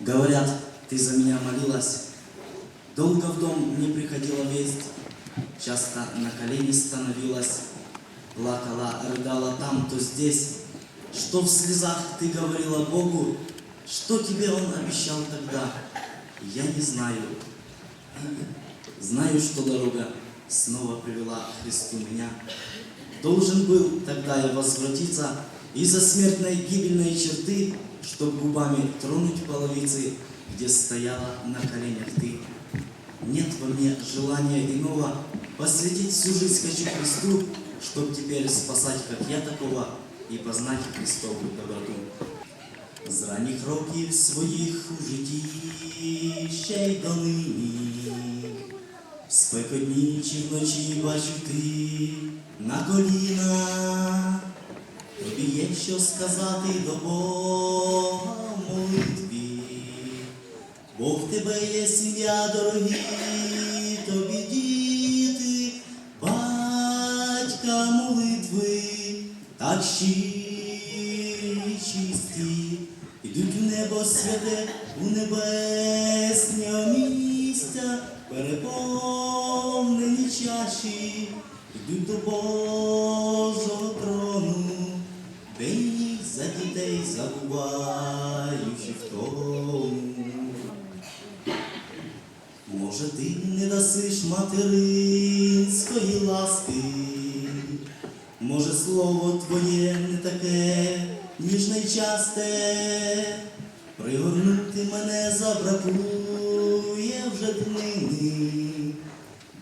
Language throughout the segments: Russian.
Говорят, ты за меня молилась. Долго в дом не приходила весть. Часто на колени становилась. Плакала, рыдала там, то здесь. Что в слезах ты говорила Богу? Что тебе Он обещал тогда? Я не знаю. Знаю, что дорога снова привела к Христу меня. Должен был тогда я возвратиться из-за смертной гибельной черты, чтоб губами тронуть половицы, где стояла на коленях ты. Нет во мне желания иного посвятить всю жизнь хочу Христу, чтоб теперь спасать, как я такого, і познать Христову доброту. З ранніх років своїх у житті ще й донині. В спекотні чи вночі бачу ти на коліна. Тобі є що сказати до Бога молитві. Бо в тебе є сім'я дорогі, тобі діти, батька молитви, так щирі, не материнської ласки, може, слово твоє не таке ніжне й пригорнути мене забракує вже днини,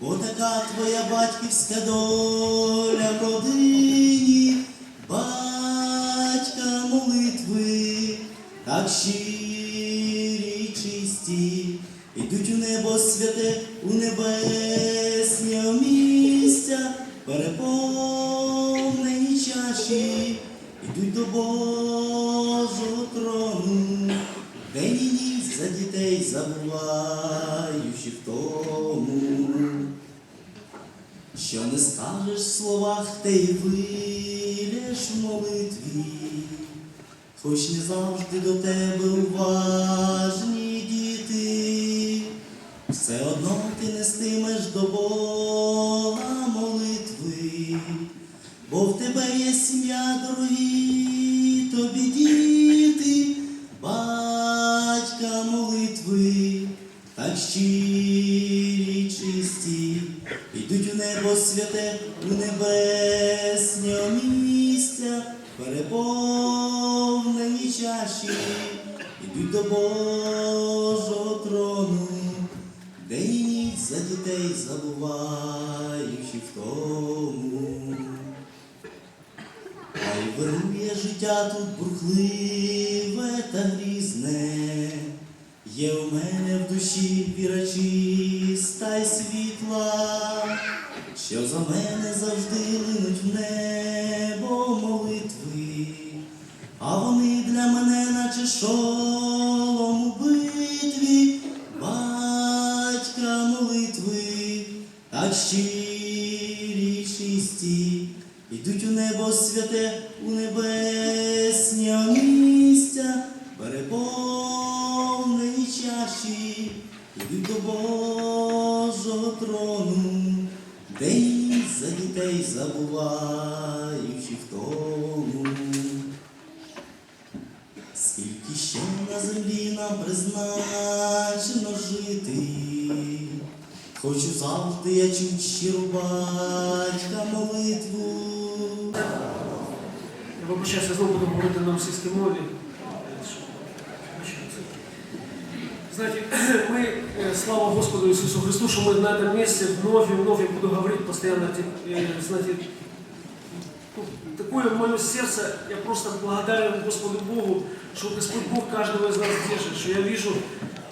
бо така твоя батьківська доля в родині, батька молитви, так щирі ідуть у небо святе, у небесні місця, переповнені чаші, ідуть до Божого трону, день і ніч за дітей забуваючи в тому. Що не скажеш в словах, те й вилєш в молитві, хоч не завжди до тебе уважні діти, все одно ти нестимеш до Бога молитви, бо в тебе є сім'я дорогі, тобі діти, батька молитви, так щирі, чисті, йдуть у небо святе, у небесні місця, переповнені чаші, забуваючи в тому. Хай вирує життя тут бурхливе та грізне, є у мене в душі віра чиста й світла, що за мене завжди линуть в небо так щирі чисті, Ідуть у небо святе, у небесні місця, переповнені чаші, ідуть до Божого трону, і за дітей забуваючи в тому. Скільки ще на землі нам призначено жити, хочу завжди я чуть щиру батька молитву. Я вибачаюся, я знову буду говорити на російській мові. Знаете, мы, э, слава Господу Иисусу Христу, что мы на этом месте вновь и вновь, я буду говорить постоянно, э, знаете, ну, такое мое сердце, я просто благодарен Господу Богу, что Господь Бог каждого из нас держит, что я вижу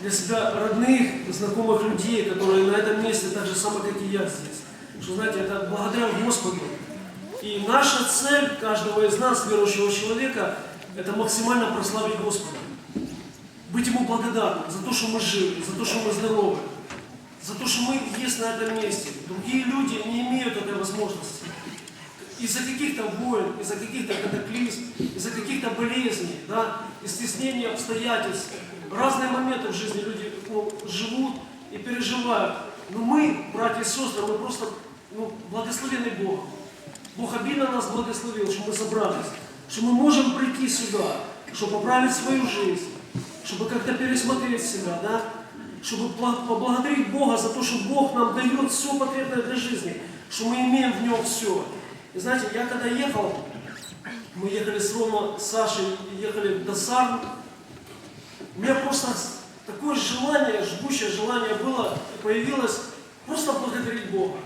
для себя родных, знакомых людей, которые на этом месте так же самое, как и я здесь. Что, знаете, это благодаря Господу. И наша цель каждого из нас, верующего человека, это максимально прославить Господа. Быть Ему благодарным за то, что мы живы, за то, что мы здоровы, за то, что мы есть на этом месте. Другие люди не имеют этой возможности. из-за каких-то войн, из-за каких-то катаклизм, из-за каких-то болезней, да, из стеснения обстоятельств. Разные моменты в жизни люди ну, живут и переживают. Но мы, братья и сестры, мы просто ну, благословены Богом. Бог обильно нас благословил, что мы собрались, что мы можем прийти сюда, чтобы поправить свою жизнь, чтобы как-то пересмотреть себя, да? чтобы поблагодарить Бога за то, что Бог нам дает все потребное для жизни, что мы имеем в нем все. И знаете, я когда ехал, мы ехали с Рома, с Сашей, ехали до Сарн, у меня просто такое желание, жгучее желание было появилось просто благодарить Бога.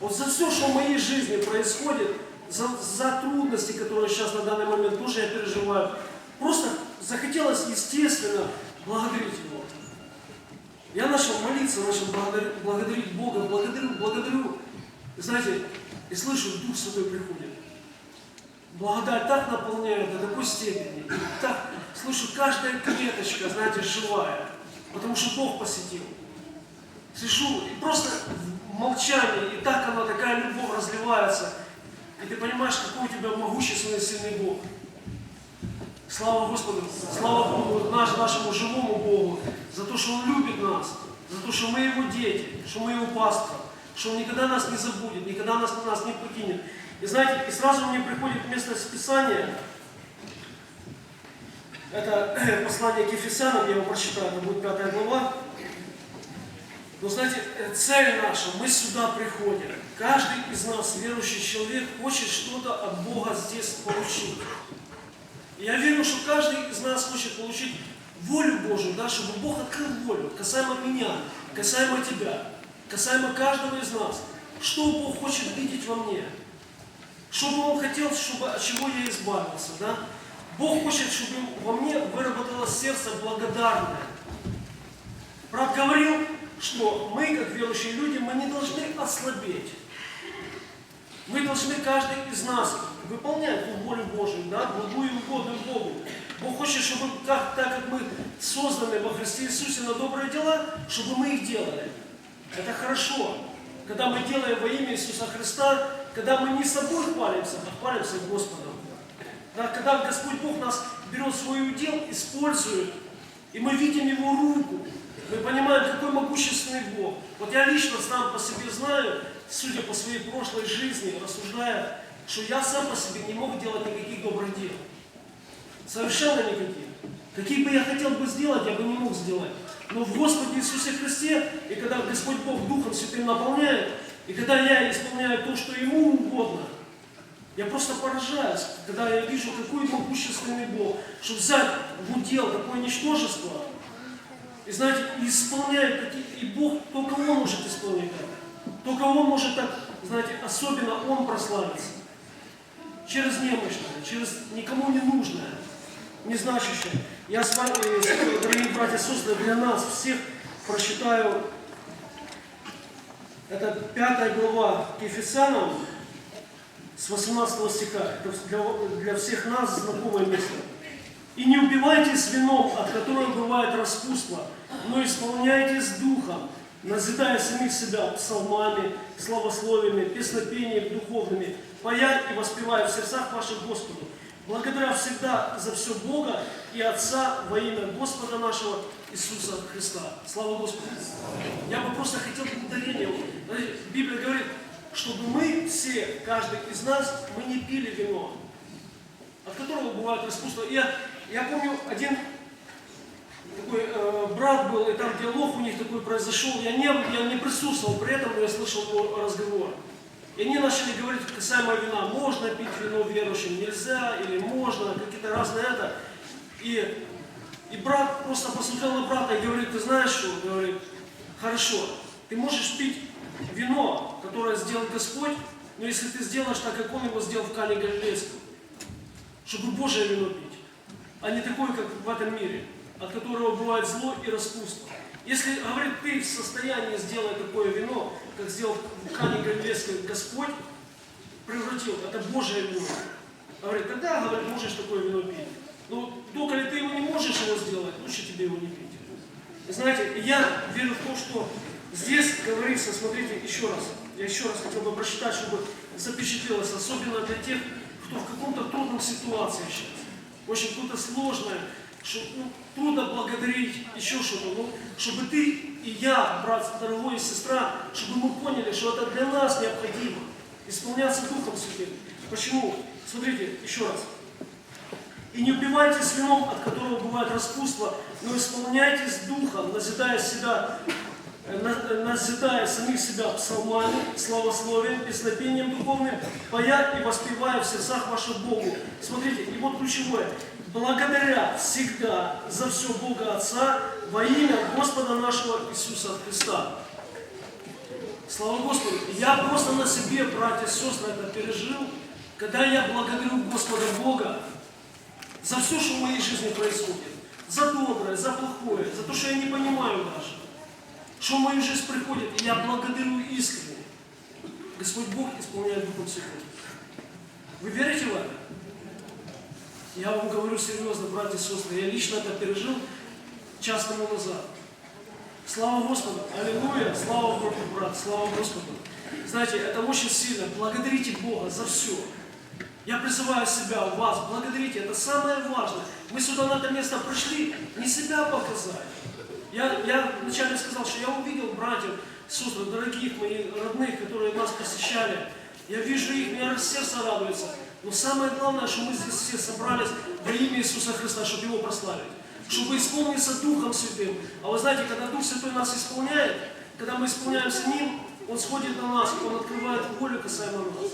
Вот за все, что в моей жизни происходит, за, за трудности, которые сейчас на данный момент тоже я переживаю, просто захотелось, естественно, благодарить Его. Я начал молиться, начал благодарить, благодарить Бога, благодарю, благодарю. И знаете, и слышу, Дух Святой приходит. Благодать так наполняет до такой степени. Так, слышу, каждая клеточка, знаете, живая. Потому что Бог посетил. Сижу и просто в молчании, и так она, такая любовь разливается. И ты понимаешь, какой у тебя могущественный, сильный Бог. Слава Господу, слава Богу, наш, нашему живому Богу, за то, что Он любит нас, за то, что мы Его дети, что мы Его паства, что Он никогда нас не забудет, никогда нас, нас не покинет. И знаете, и сразу мне приходит место Писания, это послание к Ефесянам, я его прочитаю, это будет пятая глава. Но знаете, э, цель наша, мы сюда приходим. Каждый из нас, верующий человек, хочет что-то от Бога здесь получить. И я верю, что каждый из нас хочет получить волю Божию, да, чтобы Бог открыл волю касаемо меня, касаемо тебя, касаемо каждого из нас. Что Бог хочет видеть во мне? Что бы Он хотел, чтобы, от чего я избавился, да? Бог хочет, чтобы во мне выработалось сердце благодарное. Брат говорил, что мы, как верующие люди, мы не должны ослабеть. Мы должны, каждый из нас, выполнять ту волю Божию, да, благую и угодную Богу. Бог хочет, чтобы, как, так как мы созданы во Христе Иисусе на добрые дела, чтобы мы их делали. Это хорошо. Когда мы делаем во имя Иисуса Христа, когда мы не собой хвалимся, а хвалимся Господом. Да, когда Господь Бог нас берет свой удел, использует, и мы видим Его руку, мы понимаем, какой могущественный Бог. Вот я лично сам по себе знаю, судя по своей прошлой жизни, рассуждая, что я сам по себе не мог делать никаких добрых дел. Совершенно никаких. Какие бы я хотел бы сделать, я бы не мог сделать. Но в Господе Иисусе Христе, и когда Господь Бог Духом Святым наполняет, и когда я исполняю то, что Ему угодно, я просто поражаюсь, когда я вижу, какой могущественный Бог, что взять в удел такое ничтожество, и знаете, исполняет, такие- и Бог, только Он может исполнить это. Только Он может так, знаете, особенно Он прославиться. Через немощное, через никому не нужное, незначащее. Я с вами, э, дорогие братья и сестры, для нас всех прочитаю, это пятая глава к Ефесянам, с 18 стиха. Это для, для всех нас знакомое место. «И не убивайтесь вином, от которого бывает распутство, но исполняйтесь духом, назидая самих себя псалмами, славословиями, песнопениями духовными, пая и воспевая в сердцах ваших Господу, благодаря всегда за все Бога и Отца во имя Господа нашего Иисуса Христа. Слава Господу! Я бы просто хотел благодарения. Знаете, Библия говорит, чтобы мы все, каждый из нас, мы не пили вино, от которого бывает распутство. Я, я помню, один такой э, брат был, и там диалог у них такой произошел. Я не, я не присутствовал при этом, но я слышал его разговор. И они начали говорить касаемо вина. Можно пить вино верующим, нельзя, или можно, какие-то разные это. И, и брат просто посмотрел на брата и говорит, ты знаешь что? Говорит, хорошо, ты можешь пить вино, которое сделал Господь, но если ты сделаешь так, как Он его сделал в Кане Галилейском, чтобы Божие вино пить, а не такое, как в этом мире, от которого бывает зло и распутство. Если, говорит, ты в состоянии сделать такое вино, как сделал в Кане Галилейском Господь, превратил, это Божие вино. Говорит, тогда, говорит, можешь такое вино пить. Но только ли ты его не можешь его сделать, лучше тебе его не пить. Знаете, я верю в то, что здесь говорится, смотрите, еще раз, я еще раз хотел бы прочитать, чтобы запечатлелось, особенно для тех, кто в каком-то трудном ситуации сейчас. Очень что-то сложное, что ну, трудно благодарить, еще что-то. Ну, чтобы ты и я, брат, дорогой и сестра, чтобы мы поняли, что это для нас необходимо. Исполняться Духом Святым. Почему? Смотрите, еще раз. И не убивайтесь вином, от которого бывает распутство, но исполняйтесь духом, назидая себя, э, э, назидая самих себя псалмами, славословием, песнопением духовным, поя и воспевая в сердцах ваших Богу. Смотрите, и вот ключевое. Благодаря всегда за все Бога Отца во имя Господа нашего Иисуса Христа. Слава Господу. Я просто на себе, братья и сестры, это пережил, когда я благодарю Господа Бога за все, что в моей жизни происходит. За доброе, за плохое, за то, что я не понимаю даже. Что в мою жизнь приходит, и я благодарю искренне. Господь Бог исполняет Духом Святым. Вы верите в это? Я вам говорю серьезно, братья и сестры, я лично это пережил час тому назад. Слава Господу! Аллилуйя! Слава Богу, брат! Слава Господу! Знаете, это очень сильно. Благодарите Бога за все. Я призываю себя, вас, благодарите, это самое важное. Мы сюда на это место пришли, не себя показать. Я, я вначале сказал, что я увидел братьев, сестры, дорогих моих родных, которые нас посещали. Я вижу их, меня сердце радуется. Но самое главное, что мы здесь все собрались во имя Иисуса Христа, чтобы Его прославить. Чтобы исполниться Духом Святым. А вы знаете, когда Дух Святой нас исполняет, когда мы исполняемся Ним, Он сходит на нас, Он открывает волю касаемо нас.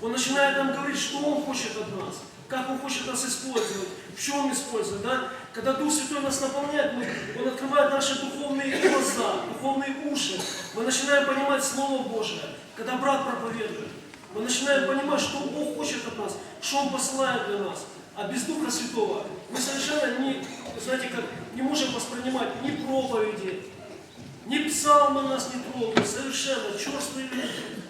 Он начинает нам говорить, что Он хочет от нас, как Он хочет нас использовать, в чем использовать. Да? Когда Дух Святой нас наполняет, мы, Он открывает наши духовные глаза, духовные уши. Мы начинаем понимать Слово Божие. Когда брат проповедует, мы начинаем понимать, что Бог хочет от нас, что Он посылает для нас. А без Духа Святого мы совершенно не, знаете, как не можем воспринимать ни проповеди, ни псалмы нас не трогают, совершенно черствые люди.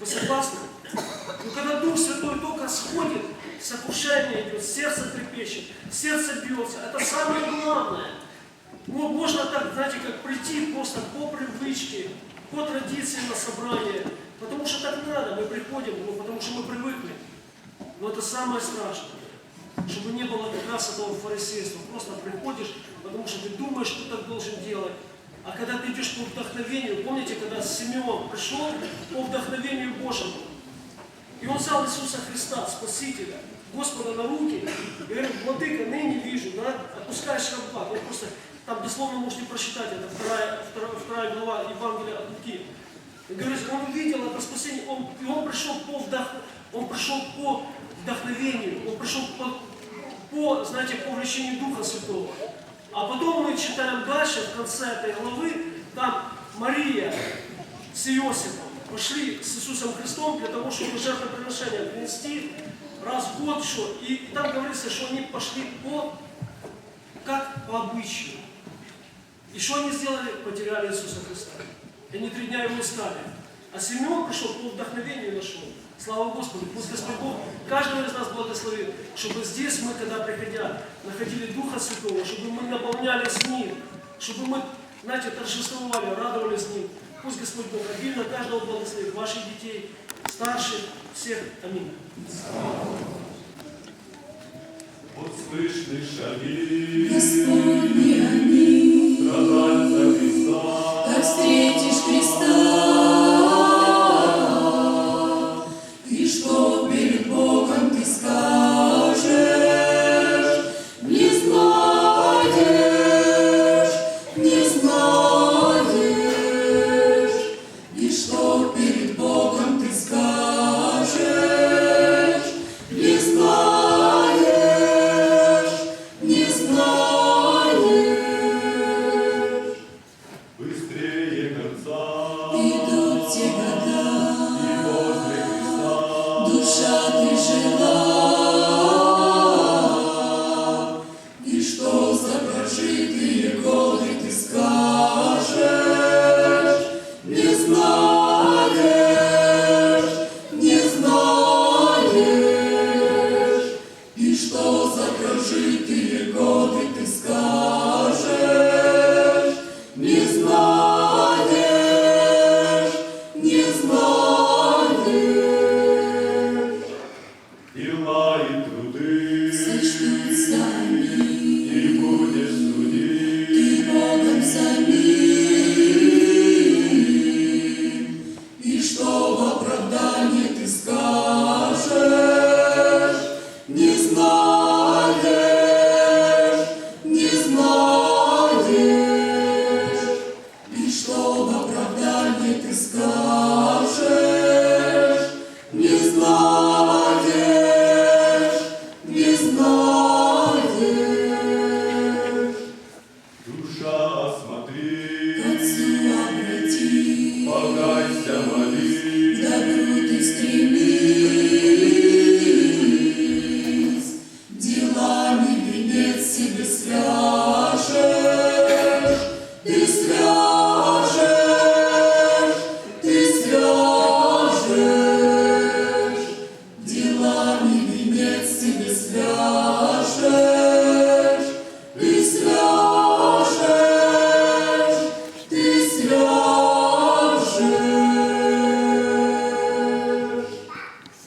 Вы согласны? Но когда Дух Святой только сходит, сокрушение идет, сердце трепещет, сердце бьется. Это самое главное. Ну, можно так, знаете, как прийти просто по привычке, по традиции на собрание. Потому что так надо, мы приходим, ну, потому что мы привыкли. Но это самое страшное. Чтобы не было как раз этого фарисейства. Просто приходишь, потому что ты думаешь, что так должен делать. А когда ты идешь по вдохновению, помните, когда Симеон пришел по вдохновению Божьему, и он взял Иисуса Христа, Спасителя, Господа на руки, и говорит, владыка, ныне вижу, да, отпускаешь раба. Он просто, там дословно можете прочитать, это вторая, вторая, вторая глава Евангелия от Луки. И говорит, он увидел это спасение, он, и он пришел по вдох, он пришел по вдохновению, он пришел по, по, знаете, по влечению Духа Святого. А потом мы читаем дальше, в конце этой главы, там Мария с Иосифом пошли с Иисусом Христом для того, чтобы жертвоприношение принести раз в год, что, и там говорится, что они пошли по, как по обычаю. И что они сделали? Потеряли Иисуса Христа. И они три дня его искали. А Симеон пришел по вдохновению нашел. Слава Господу, пусть Господь Бог каждого из нас благословит, чтобы здесь мы, когда приходя, находили Духа Святого, чтобы мы наполнялись Ним, чтобы мы, знаете, торжествовали, радовались Ним. Пусть Господь Бог обильно каждого благословит, ваших детей, старших, всех. Аминь. Вот слышны шаги Господи, они, страдальца Христа. как встретишь